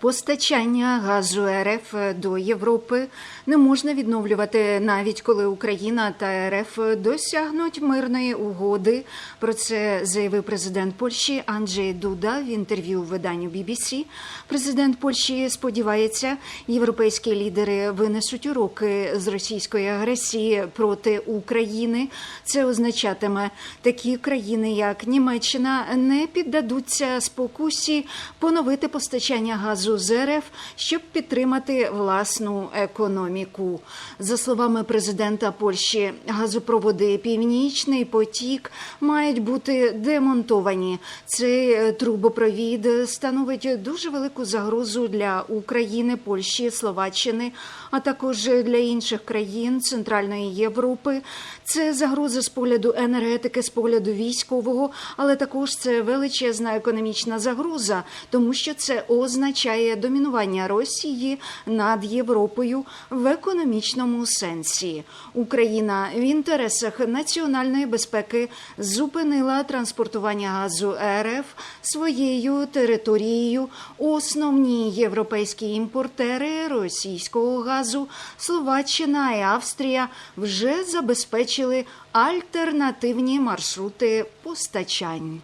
Постачання газу РФ до Європи не можна відновлювати навіть коли Україна та РФ досягнуть мирної угоди. Про це заявив президент Польщі Анджей Дуда в інтерв'ю виданню BBC. Президент Польщі сподівається, європейські лідери винесуть уроки з російської агресії проти України. Це означатиме, такі країни, як Німеччина, не піддадуться спокусі поновити постачання газу з РФ, щоб підтримати власну економіку. За словами президента Польщі, газопроводи Північний потік мають бути демонтовані. Цей е, трубопровід становить дуже велику загрозу для України, Польщі, Словаччини, а також для інших країн Центральної Європи. Це загроза з погляду енергетики, з погляду військового, але також це величезна економічна загроза, тому що це означає домінування Росії над Європою в економічному сенсі. Україна в інтересах національної безпеки зупинила транспортування газу РФ своєю територією. Основні європейські імпортери російського газу Словаччина і Австрія вже забезпечили альтернативні маршрути постачань.